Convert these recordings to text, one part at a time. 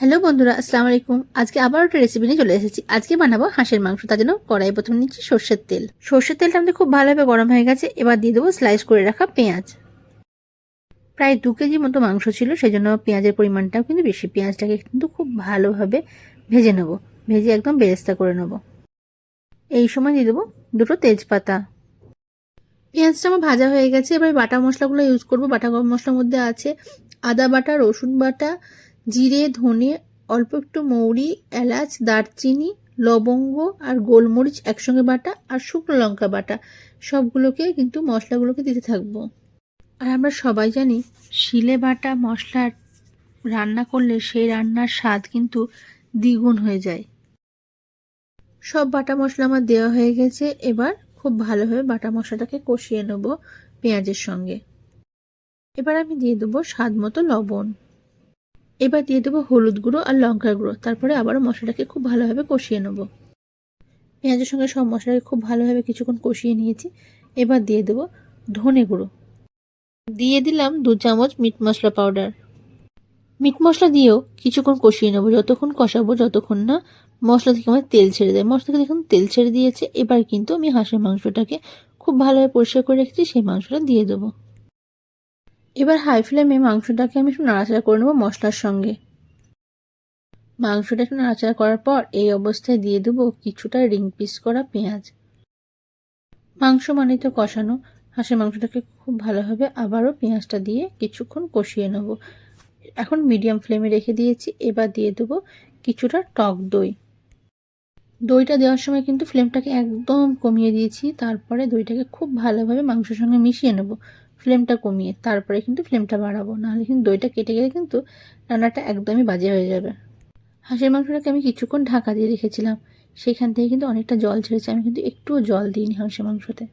Hello বন্ধুরা, আসসালামু আলাইকুম। আজকে আবার একটা রেসিপি নিয়ে চলে এসেছি। আজকে বানাবো হাঁসের মাংস। তার জন্য কড়াই প্রথমে নিচ্ছি সর্ষের তেল। সর্ষের তেলটা আমাদের খুব ভালোভাবে গরম হয়ে গেছে। এবার দিয়ে দেবো স্লাইস করে রাখা পেঁয়াজ। প্রায় দু কেজি মতো মাংস ছিল সেই জন্য পেঁয়াজের পরিমাণটাও কিন্তু বেশি। পেঁয়াজটাকে কিন্তু খুব ভালোভাবে ভেজে নেব। ভেজে একদম বেরেস্তা করে নেব। এই সময় দিয়ে দেবো দুটো তেজপাতা। পেঁয়াজটা আমার ভাজা হয়ে গেছে। এবার বাটা মশলাগুলো ইউজ করব। বাটা গরম মশলার মধ্যে আছে আদা বাটা, রসুন বাটা জিরে, ধনে, অল্প একটু মৌরি, এলাচ, দারচিনি, লবঙ্গ আর গোলমরিচ একসঙ্গে বাটা আর শুকনো লঙ্কা বাটা। সবগুলোকে কিন্তু মশলাগুলোকে দিতে থাকব। আর আমরা সবাই জানি, শিলে বাটা মশলার রান্না করলে সেই রান্নার স্বাদ কিন্তু দ্বিগুণ হয়ে যায়। সব বাটা মশলা আমার দেওয়া হয়ে গেছে। এবার খুব ভালোভাবে বাটা মশলাটাকে কষিয়ে নেব পেঁয়াজের সঙ্গে। এবার আমি দিয়ে দেবো স্বাদ মতো লবণ। এবার দিয়ে দেবো হলুদ গুঁড়ো আর লঙ্কার গুঁড়ো। তারপরে আবারও মশলাটাকে খুব ভালোভাবে কষিয়ে নেব। পেঁয়াজের সঙ্গে সব মশলাকে খুব ভালোভাবে কিছুক্ষণ কষিয়ে নিয়েছি। এবার দিয়ে দেবো ধনে গুঁড়ো। দিয়ে দিলাম দু চামচ meat masala powder. Meat masala দিয়েও কিছুক্ষণ কষিয়ে নেব। যতক্ষণ কষাবো যতক্ষণ না মশলা থেকে আমার তেল ছেড়ে দেয়। মশলা থেকে দেখুন তেল ছেড়ে দিয়েছে। এবার কিন্তু আমি হাঁসের মাংসটাকে খুব ভালোভাবে পরিষ্কার করে রেখেছি। সেই মাংসটা দিয়ে দেবো। এবার হাই ফ্লেমে মাংসটাকে আমি একটু নাড়াচাড়া করে নেব মশলার সঙ্গে। মাংসটা একটু নাড়াচাড়া করার পর এই অবস্থায় দিয়ে দেবো কিছুটা রিং পিস করা পেঁয়াজ। মাংস মানে তো কষানো। হাঁসের মাংসটাকে খুব ভালোভাবে আবারও পেঁয়াজটা দিয়ে কিছুক্ষণ কষিয়ে নেব। এখন মিডিয়াম ফ্লেমে রেখে দিয়েছি। এবার দিয়ে দেবো কিছুটা টক দই। দইটা দেওয়ার সময় কিন্তু ফ্লেমটাকে একদম কমিয়ে দিয়েছি। তারপরে দইটাকে খুব ভালোভাবে মাংসের সঙ্গে মিশিয়ে নেব। ফ্লেমটা কমিয়ে তারপরে কিন্তু ফ্লেমটা বাড়াবো। নাহলে কিন্তু দইটা কেটে গেলে কিন্তু রান্নাটা একদমই বাজে হয়ে যাবে। হাঁসের মাংসটাকে আমি কিছুক্ষণ ঢাকা দিয়ে রেখেছিলাম। সেখান থেকে কিন্তু অনেকটা জল ছেড়েছে। আমি কিন্তু একটুও জল দিইনি হাঁসের মাংসতে।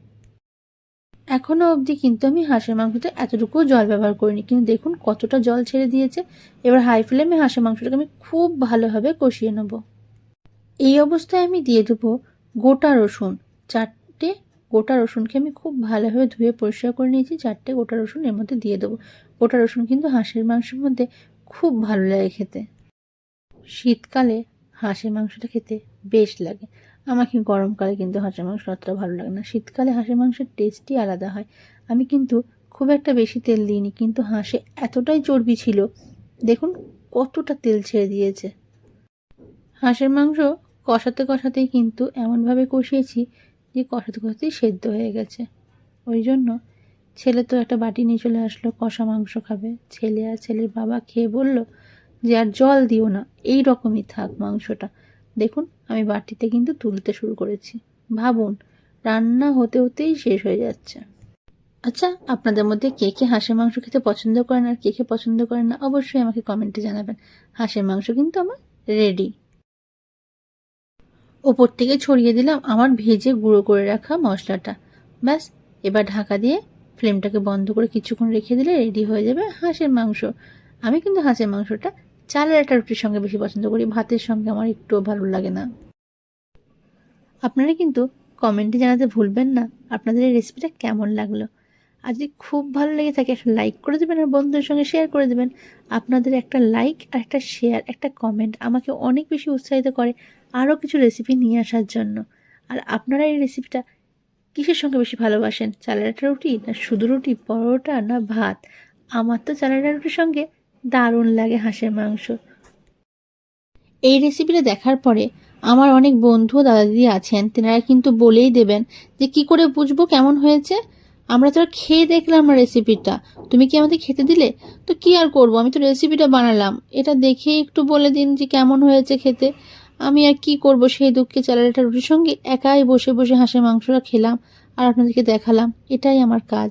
এখনও অবধি কিন্তু আমি হাঁসের মাংসতে এতটুকুও জল ব্যবহার করিনি। কিন্তু দেখুন কতটা জল ছেড়ে দিয়েছে। এবার হাই ফ্লেমে হাঁসের মাংসটাকে আমি খুব ভালোভাবে কষিয়ে নেব। এই অবস্থায় আমি দিয়ে দেবো গোটা রসুন, চারটে গোটা রসুনকে আমি খুব ভালোভাবে ধুয়ে পরিষ্কার করে নিয়েছি। চারটে গোটা রসুন এর মধ্যে দিয়ে দেবো। গোটা রসুন কিন্তু হাঁসের মাংসের মধ্যে খুব ভালো লাগে খেতে। শীতকালে হাঁসের মাংসটা খেতে বেশ লাগে। আমাকে গরমকালে কিন্তু হাঁসের মাংস অতটা ভালো লাগে না। শীতকালে হাঁসের মাংসের টেস্টই আলাদা হয়। আমি কিন্তু খুব একটা বেশি তেল দিইনি, কিন্তু হাঁসে এতটাই চর্বি ছিল। দেখুন কতটা তেল ছেড়ে দিয়েছে। হাঁসের মাংস কষাতে কষাতেই কিন্তু এমনভাবে কষিয়েছি যে কষাতে কষাতেই সেদ্ধ হয়ে গেছে। ওই জন্য ছেলে তো একটা বাটি নিয়ে চলে আসলো, কষা মাংস খাবে। ছেলে আর ছেলের বাবা খেয়ে বলল যে, আর জল দিও না, এই রকমই থাক মাংসটা। দেখুন, আমি বাটিতে কিন্তু তুলতে শুরু করেছি। ভাবুন, রান্না হতে হতেই শেষ হয়ে যাচ্ছে। আচ্ছা আপনাদের মধ্যে কে কে হাঁসের মাংস খেতে পছন্দ করেন আর কে কে পছন্দ করেন না, অবশ্যই আমাকে কমেন্টে জানাবেন। হাঁসের মাংস কিন্তু আমার রেডি। ওপর থেকে ছড়িয়ে দিলাম আমার ভেজে গুঁড়ো করে রাখা মশলাটা। ব্যাস, এবার ঢাকা দিয়ে ফ্লেমটাকে বন্ধ করে কিছুক্ষণ রেখে দিলে রেডি হয়ে যাবে হাঁসের মাংস। আমি কিন্তু হাঁসের মাংসটা চালের একটা রুটির সঙ্গে বেশি পছন্দ করি, ভাতের সঙ্গে আমার একটুও ভালো লাগে না। আপনারা কিন্তু কমেন্টে জানাতে ভুলবেন না, আপনাদের এই রেসিপিটা কেমন লাগল? আর যদি খুব ভালো লেগে থাকে একটা লাইক করে দেবেন আর বন্ধুদের সঙ্গে শেয়ার করে দেবেন। আপনাদের একটা লাইক আর একটা শেয়ার একটা কমেন্ট আমাকে অনেক বেশি উৎসাহিত করে আরও কিছু রেসিপি নিয়ে আসার জন্য। আর আপনারা এই রেসিপিটা কিসের সঙ্গে বেশি ভালোবাসেন? চালের রুটি না শুধু রুটি, পরোটা না ভাত? আমার তো চালের রুটির সঙ্গে দারুণ লাগে হাঁসের মাংস। এই রেসিপিটা দেখার পরে আমার অনেক বন্ধু দাদা দিদি আছেন, তেনারা কিন্তু বলেই দেবেন যে কি করে বুঝব কেমন হয়েছে? আমরা তো খেয়ে দেখলাম রেসিপিটা তুমি কি আমাদের খেতে দিলে? তো কি আর করব? আমি তো রেসিপিটা বানালাম। এটা দেখে একটু বলে দিন যে কেমন হয়েছে খেতে। আমি আর কি করব? সেই দুঃখে চালের একটা রুটির সঙ্গে একাই বসে বসে হাঁসের মাংসটা খেলাম আর আপনাদেরকে দেখালাম। এটাই আমার কাজ।